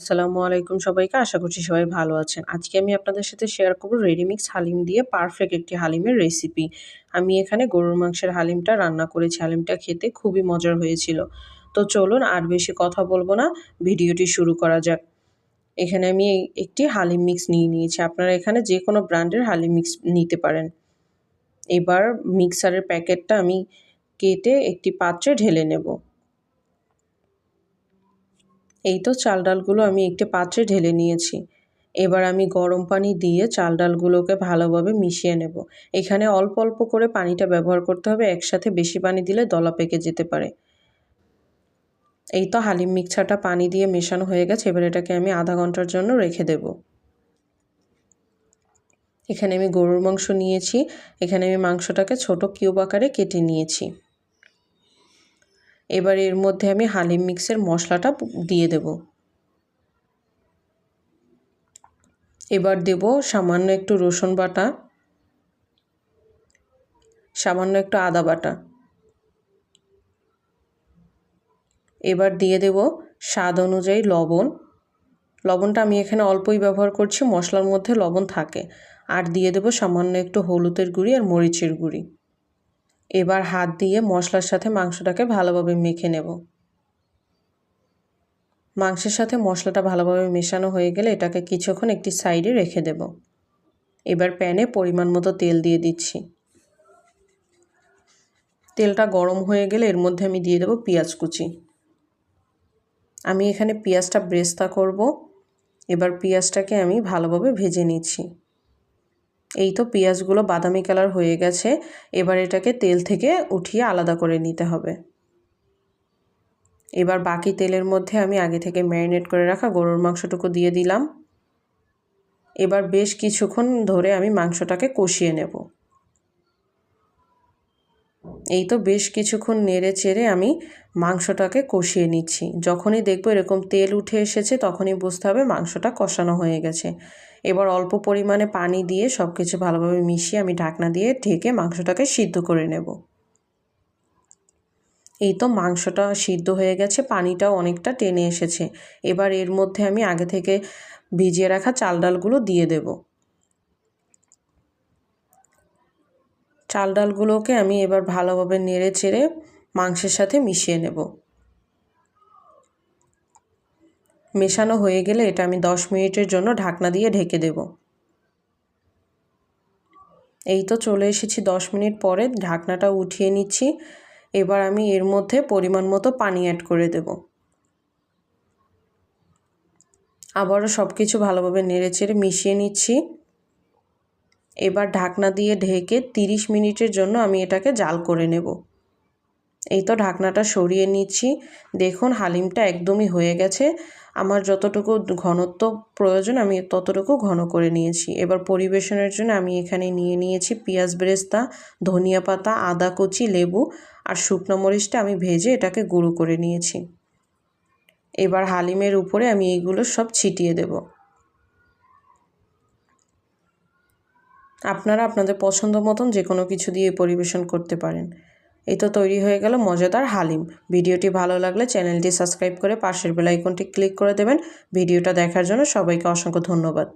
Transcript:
আসসালামু আলাইকুম সবাইকে। আশা করছি সবাই ভালো আছেন। আজকে আমি আপনাদের সাথে শেয়ার করব রেডিমিক্স হালিম দিয়ে পারফেক্ট একটি হালিমের রেসিপি আমি এখানে গরুর মাংসের হালিমটা রান্না করেছি। হালিমটা খেতে খুবই মজার হয়েছিল। তো চলুন আর বেশি কথা বলব না। ভিডিওটি শুরু করা যাক। এখানে আমি একটি হালিম মিক্স নিয়ে নিয়েছি। আপনারা এখানে যে কোনো ব্র্যান্ডের হালিম মিক্স নিতে পারেন। এবার মিক্সারের প্যাকেটটা আমি কেটে একটি পাত্রে ঢেলে নেব। এই তো চাল ডালগুলো আমি একটি পাত্রে ঢেলে নিয়েছি। এবার আমি গরম পানি দিয়ে চাল ডালগুলোকে ভালোভাবে মিশিয়ে নেব। এখানে অল্প অল্প করে পানিটা ব্যবহার করতে হবে, একসাথে বেশি পানি দিলে দলা পেকে যেতে পারে। এই তো হালিম মিক্সারটা পানি দিয়ে মেশানো হয়ে গেছে, এবার এটাকে আমি আধা ঘণ্টার জন্য রেখে দেব। এখানে আমি গরুর মাংস নিয়েছি, এখানে আমি মাংসটাকে ছোট কিউব আকারে কেটে নিয়েছি। এবার এর মধ্যে আমি হালিম মিক্সের মশলাটা দিয়ে দেব। এবার দেব সামান্য একটু রসুন বাটা, সামান্য একটু আদা বাটা। এবার দিয়ে দেব স্বাদ অনুযায়ী লবণ। লবণটা আমি এখানে অল্পই ব্যবহার করছি, মশলার মধ্যে লবণ থাকে। আর দিয়ে দেব সামান্য একটু হলুদের গুঁড়ি আর মরিচের গুঁড়ি। এবার হাত দিয়ে মশলার সাথে মাংসটাকে ভালোভাবে মেখে নেব। মাংসের সাথে মশলাটা ভালোভাবে মেশানো হয়ে গেলে এটাকে কিছুক্ষণ একটি সাইডে রেখে দেব। এবার প্যানে পরিমাণ মতো তেল দিয়ে দিচ্ছি। তেলটা গরম হয়ে গেলে এর মধ্যে আমি দিয়ে দেবো পেঁয়াজ কুচি। আমি এখানে পেঁয়াজটা ব্রেস্তা করব। এবার পেঁয়াজটাকে আমি ভালোভাবে ভেজে নিচ্ছি। এই তো পেঁয়াজগুলো বাদামি কালার হয়ে গেছে। এবার এটাকে তেল থেকে উঠিয়ে আলাদা করে নিতে হবে। এবার বাকি তেলের মধ্যে আমি আগে থেকে ম্যারিনেট করে রাখা গরুর মাংসটুকু দিয়ে দিলাম। এবার বেশ কিছুক্ষণ ধরে আমি মাংসটাকে কষিয়ে নেব। এই তো বেশ কিছুক্ষণ নেড়ে চেড়ে আমি মাংসটাকে কষিয়ে নিচ্ছি। যখনই দেখব এরকম তেল উঠে এসেছে, তখনই বুঝতে হবে মাংসটা কষানো হয়ে গেছে। এবার অল্প পরিমাণে পানি দিয়ে সব কিছু ভালোভাবে মিশিয়ে আমি ঢাকনা দিয়ে ঢেকে মাংসটাকে সিদ্ধ করে নেব। এই তো মাংসটা সিদ্ধ হয়ে গেছে, পানিটাও অনেকটা টেনে এসেছে। এবার এর মধ্যে আমি আগে থেকে ভিজিয়ে রাখা চাল ডালগুলো দিয়ে দেব। চাল ডালগুলোকে আমি এবার ভালোভাবে নেড়ে চেড়ে মাংসের সাথে মিশিয়ে নেব। মেশানো হয়ে গেলে এটা আমি দশ মিনিটের জন্য ঢাকনা দিয়ে ঢেকে দেব। এই তো চলে এসেছি দশ মিনিট পরে, ঢাকনাটা উঠিয়ে নিচ্ছি। এবার আমি এর মধ্যে পরিমাণ মতো পানি অ্যাড করে দেব। আবারও সব কিছু ভালোভাবে নেড়ে চেড়ে মিশিয়ে নিচ্ছি। এবার ঢাকনা দিয়ে ঢেকে তিরিশ মিনিটের জন্য আমি এটাকে জাল করে নেব। এই তো ঢাকনাটা সরিয়ে নিচ্ছি। দেখুন, হালিমটা একদমই হয়ে গেছে। আমার যতটুকু ঘনত্ব প্রয়োজন, আমি ততটুকু ঘন করে নিয়েছি। এবার পরিবেশনের জন্য আমি এখানে নিয়ে নিয়েছি পেঁয়াজ বেরেস্তা, ধনিয়া পাতা, আদা কুচি, লেবু আর শুকনো মরিচটা আমি ভেজে এটাকে গুঁড়ো করে নিয়েছি। এবার হালিমের উপরে আমি এইগুলো সব ছিটিয়ে দেব। আপনারা আপনাদের পছন্দ মতন যে কোনো কিছু দিয়ে পরিবেশন করতে পারেন। এই তো তৈরি হয়ে গেল মজাদার হালিম। ভিডিওটি ভালো লাগলে চ্যানেলটি সাবস্ক্রাইব করে পাশের বেলাইকনটি ক্লিক করে দেবেন। ভিডিওটা দেখার জন্য সবাইকে অসংখ্য ধন্যবাদ।